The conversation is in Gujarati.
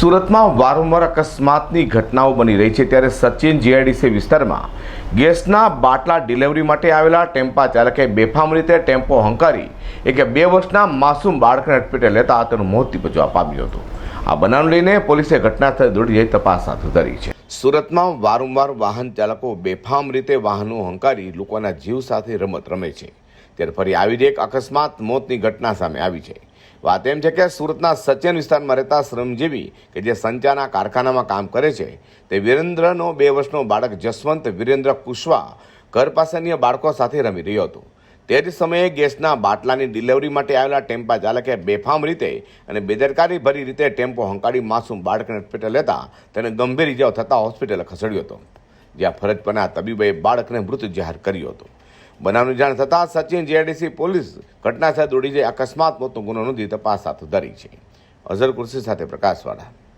સુરતમાં વારંવાર અકસ્માતની ઘટનાઓ બની રહી છે ત્યારે સચિન જીઆઈડીસી વિસ્તારમાં ગેસના બાટલા ડિલિવરી માટે આવેલા ટેમ્પા ચાલકે બેફામ રીતે ટેમ્પો હંકારી એક બે વર્ષના માસૂમ બાળકને અટપેટે લેતા તેનું મોત નીપજવા પામ્યું હતું. આ બનાવ લઈને પોલીસે ઘટનાસ્થળે દોડી જઈ તપાસ હાથ ધરી છે. સુરતમાં વારંવાર વાહન ચાલકો બેફામ રીતે વાહનો હંકારી લોકોના જીવ સાથે રમત રમે છે. ત્યારે ફરી આવી જ એક અકસ્માત મોતની ઘટના સામે આવી છે. વાત એમ છે કે સુરતના સચિન વિસ્તારમાં રહેતા શ્રમજીવી કે જે સંચાના કારખાનામાં કામ કરે છે, તે વિરેન્દ્રનો બે વર્ષનો બાળક જસવંત વિરેન્દ્ર કુશવા ઘર પાસે બાળકો સાથે રમી રહ્યો હતો. તે જ સમયે ગેસના બાટલાની ડિલિવરી માટે આવેલા ટેમ્પા ચાલકે બેફામ રીતે અને બેદરકારી ભરી રીતે ટેમ્પો હંકારી માસૂમ બાળકને હોસ્પિટલ લેતા તેને ગંભીર ઇજાઓ થતાં હોસ્પિટલે ખસેડ્યો હતો, જ્યાં ફરજ પરના તબીબે બાળકને મૃત જાહેર કર્યો હતો. બનાવની જાણ થતાં સચિન જીઆઈડીસી પોલીસ ઘટનાસ્થળે દોડી જઈ અકસ્માત મોતનો ગુનો નોંધી તપાસ હાથ ધરી છે. અઝર કુર્સી સાથે પ્રકાશવાળા.